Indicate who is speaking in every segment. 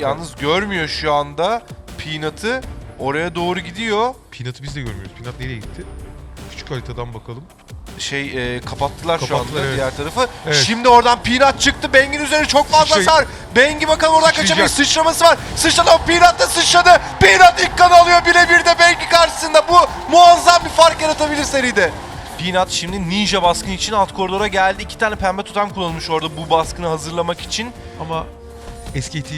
Speaker 1: yalnız görmüyor şu anda Peanut'ı. Oraya doğru gidiyor.
Speaker 2: Peanut'ı biz de görmüyoruz. Peanut nereye gitti? Küçük haritadan bakalım.
Speaker 1: Şey e, kapattılar, şu
Speaker 2: Kapattılar,
Speaker 1: anda
Speaker 2: evet.
Speaker 1: diğer tarafı.
Speaker 2: Evet.
Speaker 1: Şimdi oradan Peanut çıktı. Beng'in üzerine çok fazla
Speaker 2: Sıçrayı-
Speaker 1: hasar. Bengi bakalım oradan
Speaker 2: Sıçrayacak.
Speaker 1: kaçabilir. Sıçraması var. Sıçradı ama Peanut da sıçradı. Peanut ilk kanı alıyor birebir de Bengi karşısında. Bu muazzam bir fark yaratabilir seride. Peanut şimdi ninja baskın için alt koridora geldi. İki tane pembe tutam kullanılmış orada bu baskını hazırlamak için.
Speaker 2: Ama SKT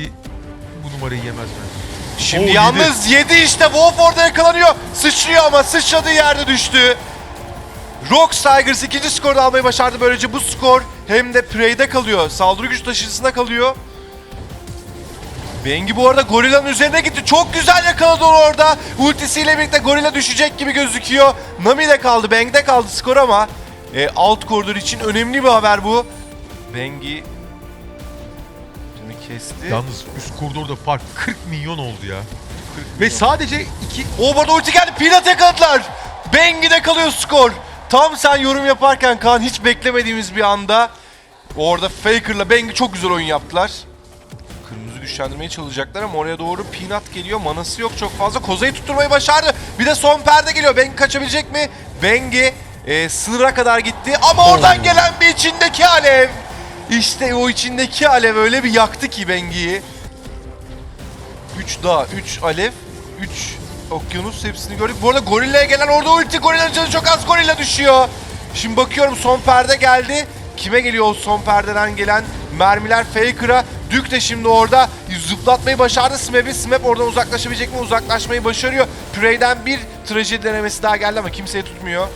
Speaker 2: bu numarayı yemez bence.
Speaker 1: Şimdi
Speaker 2: Oo,
Speaker 1: yalnız yedi. işte Wolf orada yakalanıyor. Sıçrıyor ama sıçradığı yerde düştü. Rox Tigers ikinci skoru da almayı başardı. Böylece bu skor hem de Prey'de kalıyor. Saldırı güç taşıyıcısında kalıyor. Bengi bu arada Gorilla'nın üzerine gitti. Çok güzel yakaladı onu orada. Ultisiyle birlikte Gorilla düşecek gibi gözüküyor. Nami'de kaldı, Bang'de kaldı skor ama e, alt koridor için önemli bir haber bu. Bengi şimdi kesti.
Speaker 2: Yalnız üst koridorda fark 40 milyon oldu ya.
Speaker 1: 40
Speaker 2: Ve
Speaker 1: milyon.
Speaker 2: sadece iki...
Speaker 1: O burada ulti geldi. Peanut yakaladılar. Bengi'de kalıyor skor. Tam sen yorum yaparken Kaan hiç beklemediğimiz bir anda orada Faker'la Bengi çok güzel oyun yaptılar. Kırmızı güçlendirmeye çalışacaklar ama oraya doğru Peanut geliyor. Manası yok çok fazla. Koza'yı tutturmayı başardı. Bir de son perde geliyor. Bengi kaçabilecek mi? Bengi e, sınıra kadar gitti ama oradan gelen bir içindeki alev. İşte o içindeki alev öyle bir yaktı ki Bengi'yi. 3 dağ, 3 alev, 3 okyanus hepsini gördük. Bu arada Gorilla'ya gelen orada ulti. Gorilla'nın canı çok az. Gorilla düşüyor. Şimdi bakıyorum son perde geldi. Kime geliyor o son perdeden gelen mermiler Faker'a. Dük de şimdi orada zıplatmayı başardı Smap'i. Smap oradan uzaklaşabilecek mi? Uzaklaşmayı başarıyor. Prey'den bir trajedi denemesi daha geldi ama kimseyi tutmuyor.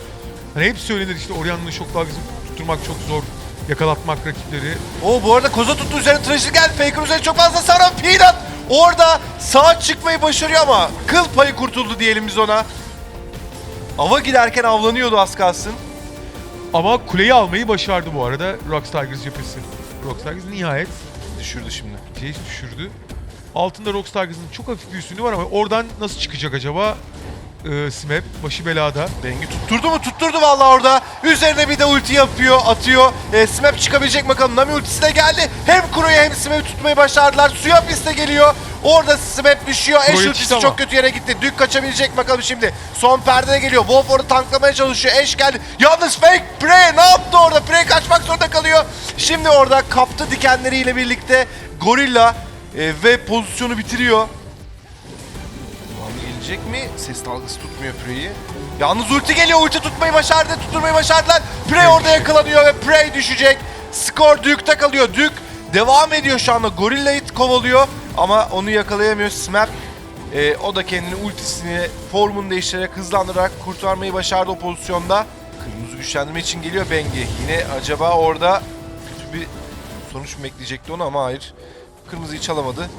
Speaker 2: Hani hep söylenir işte Orianna'nın şok dalgası tutturmak çok zor. Yakalatmak rakipleri.
Speaker 1: O bu arada koza tuttu üzerine trajedi geldi. Faker üzerine çok fazla saran Peanut orada sağa çıkmayı başarıyor ama kıl payı kurtuldu diyelim biz ona. Ava giderken avlanıyordu az kalsın.
Speaker 2: Ama kuleyi almayı başardı bu arada Rox Tigers cephesi. Rox Tigers nihayet
Speaker 1: Düşürdü şimdi.
Speaker 2: Jace düşürdü. Altında Rox Tigers'ın çok hafif bir üstünlüğü var ama oradan nasıl çıkacak acaba? Ee, Smap başı belada.
Speaker 1: Bengi tutturdu mu? Tutturdu vallahi orada. Üzerine bir de ulti yapıyor, atıyor. E, Smap çıkabilecek mi bakalım. Nami ultisi de geldi. Hem Kuro'yu hem Smap'i tutmayı başardılar. Suya piste geliyor. Orada Smap düşüyor. Eş ultisi
Speaker 2: ama.
Speaker 1: çok kötü yere gitti. Dük kaçabilecek mi bakalım şimdi. Son perdede geliyor. Wolf orada tanklamaya çalışıyor. Eş geldi. Yalnız fake Prey ne yaptı orada? Prey kaçmak zorunda kalıyor. Şimdi orada kaptı dikenleriyle birlikte Gorilla e, ve pozisyonu bitiriyor. Gelecek mi? Ses dalgası tutmuyor Prey'i. Yalnız ulti geliyor. Ulti tutmayı başardı. Tutturmayı başardılar. Prey orada yakalanıyor ve Prey düşecek. Skor Duke'da kalıyor. Duke devam ediyor şu anda. Gorilla'yı kovalıyor ama onu yakalayamıyor. Smap e, o da kendini ultisini formunu değiştirerek hızlandırarak kurtarmayı başardı o pozisyonda. Kırmızı güçlendirme için geliyor Bengi. Yine acaba orada kötü bir sonuç mu bekleyecekti onu ama hayır. Kırmızıyı çalamadı.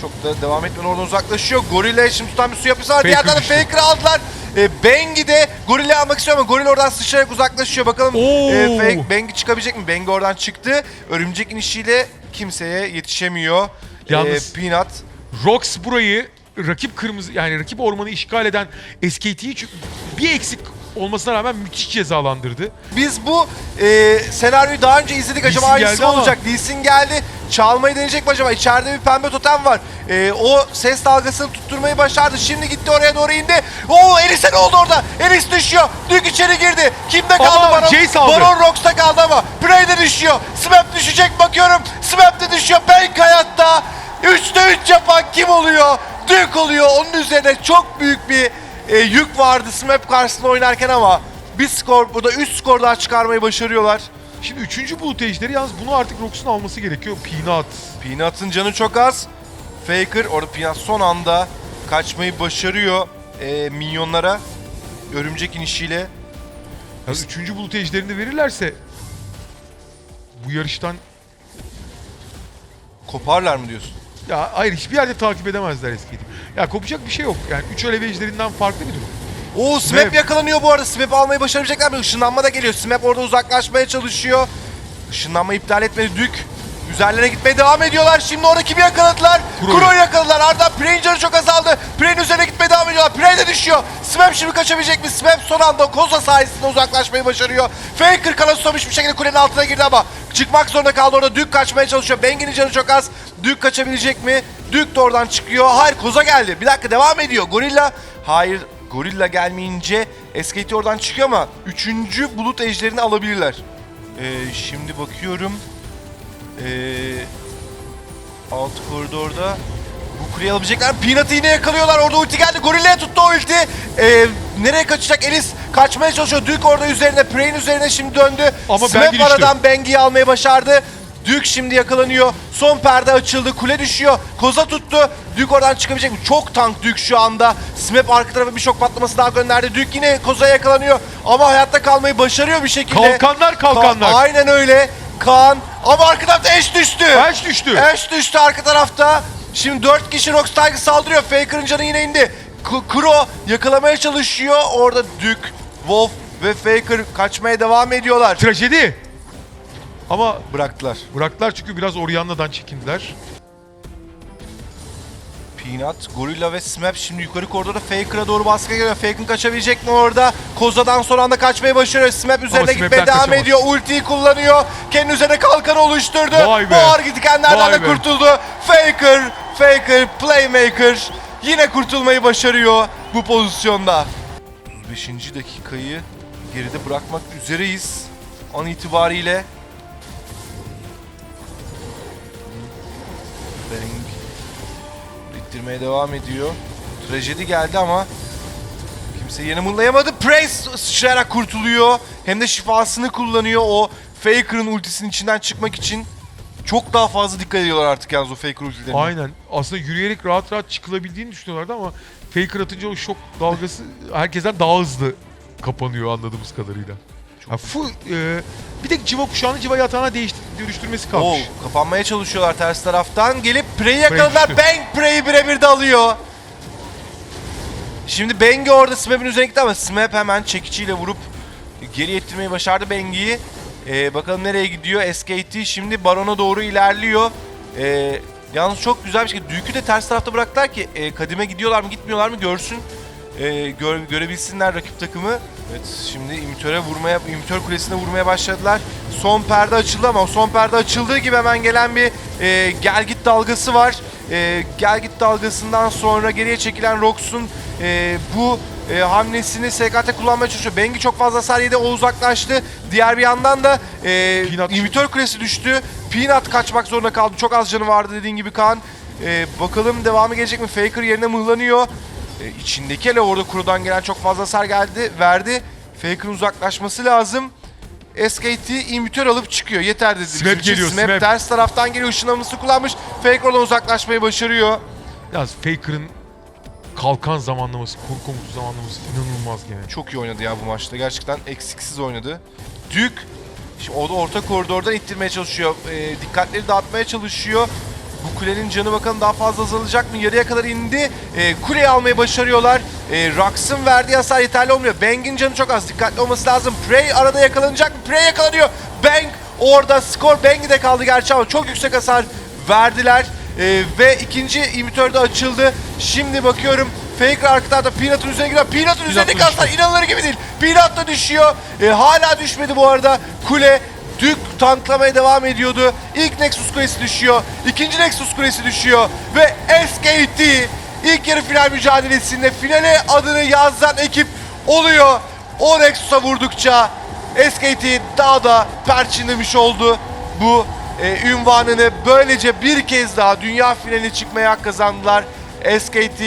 Speaker 1: Çok da devam etmeden oradan uzaklaşıyor. Gorilla şimdi tutan bir su yapısı var.
Speaker 2: Faker
Speaker 1: Diğer tarafta
Speaker 2: düştü.
Speaker 1: Faker'ı aldılar. E, Bengi de Gorilla'yı almak istiyor ama Gorilla oradan sıçrayarak uzaklaşıyor. Bakalım
Speaker 2: Oo.
Speaker 1: e, Fake, Bengi çıkabilecek mi? Bengi oradan çıktı. Örümcek inişiyle kimseye yetişemiyor.
Speaker 2: Yalnız-
Speaker 1: E, Peanut
Speaker 2: Rox burayı rakip kırmızı yani rakip ormanı işgal eden SKT'yi bir eksik olmasına rağmen müthiş cezalandırdı.
Speaker 1: Biz bu e, senaryoyu daha önce izledik.
Speaker 2: Lee
Speaker 1: Acaba
Speaker 2: Sin
Speaker 1: aynısı
Speaker 2: geldi
Speaker 1: mı
Speaker 2: ama-
Speaker 1: olacak? Lee Sin geldi. Çalmayı deneyecek mi acaba? İçeride bir pembe totem var. E, o ses dalgasını tutturmayı başardı. Şimdi gitti oraya doğru indi. Oo Elis'e ne oldu orada? Elis düşüyor. Dük içeri girdi. Kimde kaldı
Speaker 2: Ama
Speaker 1: Baron?
Speaker 2: Jace aldı.
Speaker 1: Baron Rox'ta kaldı ama. Prey de düşüyor. Smap düşecek bakıyorum. Smap de düşüyor. Bank hayatta. 3'te 3 yapan kim oluyor? Dük oluyor. Onun üzerine çok büyük bir e, yük vardı Smap karşısında oynarken ama bir skor burada 3 skor daha çıkarmayı başarıyorlar.
Speaker 2: Şimdi üçüncü bulut ejderi yalnız bunu artık Rox'un alması gerekiyor. Peanut.
Speaker 1: Peanut'ın canı çok az. Faker orada Peanut son anda kaçmayı başarıyor e, minyonlara. Örümcek inişiyle.
Speaker 2: Yalnız üçüncü bulut ejderini de verirlerse bu yarıştan
Speaker 1: Koparlar mı diyorsun?
Speaker 2: ya hayır hiçbir yerde takip edemezler SKT. Ya kopacak bir şey yok. Yani üç alev ejderinden farklı bir durum.
Speaker 1: Oo Smap
Speaker 2: Smap.
Speaker 1: yakalanıyor bu arada. Smap almayı başarabilecekler mi? Işınlanma da geliyor. Smap orada uzaklaşmaya çalışıyor. Işınlanma iptal etmedi Dük. Üzerlerine gitmeye devam ediyorlar. Şimdi orada kimi yakaladılar?
Speaker 2: Kuro'yu
Speaker 1: yakaladılar. Ardından Prey'in canı çok azaldı. Prey'in üzerine gitmeye devam Prey de düşüyor. Smap şimdi kaçabilecek mi? Smap son anda Koza sayesinde uzaklaşmayı başarıyor. Faker kana susamış bir şekilde kulenin altına girdi ama Çıkmak zorunda kaldı orada. Dük kaçmaya çalışıyor. Bengi'nin canı çok az. Dük kaçabilecek mi? Dük de oradan çıkıyor. Hayır Koza geldi. Bir dakika devam ediyor. Gorilla. Hayır Gorilla gelmeyince SKT oradan çıkıyor ama 3. bulut ejderini alabilirler. Ee, şimdi bakıyorum. Ee, alt koridorda bu kuleyi alabilecekler. Peanut'ı yine yakalıyorlar. Orada ulti geldi. Gorilla'ya tuttu o ulti. Ee, nereye kaçacak? Elis kaçmaya çalışıyor. Duke orada üzerine. Prey'in üzerine şimdi döndü.
Speaker 2: Ama Bengi düştü.
Speaker 1: aradan Bengi'yi almayı başardı. Duke şimdi yakalanıyor. Son perde açıldı. Kule düşüyor. Koza tuttu. Duke oradan çıkabilecek mi? Çok tank Duke şu anda. Smep arka tarafa bir şok patlaması daha gönderdi. Duke yine Koza'ya yakalanıyor. Ama hayatta kalmayı başarıyor bir şekilde.
Speaker 2: Kalkanlar kalkanlar.
Speaker 1: Ka- aynen öyle. Kaan. Ama arka tarafta Eş düştü.
Speaker 2: Ash düştü.
Speaker 1: Ash düştü arka tarafta. Şimdi 4 kişi Tiger saldırıyor. Faker'ın canı yine indi. K- Kuro yakalamaya çalışıyor. Orada Duke, Wolf ve Faker kaçmaya devam ediyorlar.
Speaker 2: Trajedi. Ama
Speaker 1: Bıraktılar.
Speaker 2: bıraktılar çünkü biraz Orianna'dan çekindiler.
Speaker 1: Peanut, Gorilla ve Smap şimdi yukarı koridorda Faker'a doğru baskı geliyor. Faker'ın kaçabilecek mi orada? Koza'dan son anda kaçmayı başarıyor. Smap üzerine gitmeye devam
Speaker 2: kaçamaz.
Speaker 1: ediyor. Ultiyi kullanıyor. Kendi üzerine kalkan oluşturdu. Boğar dikenlerden
Speaker 2: Vay
Speaker 1: de
Speaker 2: be.
Speaker 1: kurtuldu. Faker, Faker, Playmaker yine kurtulmayı başarıyor bu pozisyonda. 35. dakikayı geride bırakmak üzereyiz. An itibariyle Bang ittirmeye devam ediyor. Trajedi geldi ama kimse yerini mırlayamadı. Praise sıçrayarak kurtuluyor. Hem de şifasını kullanıyor o Faker'ın ultisinin içinden çıkmak için. Çok daha fazla dikkat ediyorlar artık yalnız o Faker ultilerine.
Speaker 2: Aynen. Aslında yürüyerek rahat rahat çıkılabildiğini düşünüyorlardı ama Faker atınca o şok dalgası herkesten daha hızlı kapanıyor anladığımız kadarıyla. Ya full, e, bir tek civa kuşağını civa yatağına değişti, dönüştürmesi
Speaker 1: Oo,
Speaker 2: kalmış.
Speaker 1: kapanmaya çalışıyorlar ters taraftan. Gelip Prey'i yakaladılar.
Speaker 2: düştü.
Speaker 1: Bang Prey'i birebir de alıyor. Şimdi Bang'i orada Smap'in üzerine gitti ama Smap hemen çekiciyle vurup geri ettirmeyi başardı Bang'i. Ee, bakalım nereye gidiyor. SKT şimdi Baron'a doğru ilerliyor. Ee, yalnız çok güzel bir şey. Düğük'ü de ters tarafta bıraktılar ki e, kadime gidiyorlar mı gitmiyorlar mı görsün. E, gör- görebilsinler rakip takımı. Evet şimdi İmitör'e vurmaya, İmitör kulesine vurmaya başladılar. Son perde açıldı ama son perde açıldığı gibi hemen gelen bir e, gel git dalgası var. E, gel git dalgasından sonra geriye çekilen Rox'un e, bu e, hamlesini SKT kullanmaya çalışıyor. Bengi çok fazla hasar yedi, o uzaklaştı. Diğer bir yandan da e,
Speaker 2: Peanut.
Speaker 1: Kulesi düştü. Peanut kaçmak zorunda kaldı. Çok az canı vardı dediğin gibi Kaan. E, bakalım devamı gelecek mi? Faker yerine mıhlanıyor. E, içindeki ele orada kurudan gelen çok fazla hasar geldi, verdi. Faker'ın uzaklaşması lazım. SKT imitör alıp çıkıyor. Yeter dedi. İçin.
Speaker 2: geliyor,
Speaker 1: Smap,
Speaker 2: Smap.
Speaker 1: ters taraftan geliyor. Işınlaması kullanmış. Faker oradan uzaklaşmayı başarıyor.
Speaker 2: Yalnız Faker'ın kalkan zamanlaması, kor komutu zamanlaması inanılmaz gene.
Speaker 1: Çok iyi oynadı ya bu maçta. Gerçekten eksiksiz oynadı. Dük şimdi o da orta koridordan ittirmeye çalışıyor. E, dikkatleri dağıtmaya çalışıyor. Bu kulenin canı bakalım daha fazla azalacak mı? Yarıya kadar indi. E, kuleyi almayı başarıyorlar. E, Rux'ın verdiği hasar yeterli olmuyor. Bang'in canı çok az. Dikkatli olması lazım. Prey arada yakalanacak mı? Prey yakalanıyor. Bang orada skor Bang'i de kaldı gerçi ama çok yüksek hasar verdiler. E, ve ikinci imitör de açıldı. Şimdi bakıyorum Faker arka tarafta Peanut'un üzerine gidiyor. Peanut'un üzerindeki hasar inanılır gibi değil. Peanut da düşüyor. E, hala düşmedi bu arada. Kule Dük tanklamaya devam ediyordu. İlk Nexus kulesi düşüyor. İkinci Nexus kulesi düşüyor. Ve SKT ilk yarı final mücadelesinde finale adını yazan ekip oluyor. O Nexus'a vurdukça SKT daha da perçinlemiş oldu. Bu e, ünvanını böylece bir kez daha dünya finaline çıkmaya kazandılar. SKT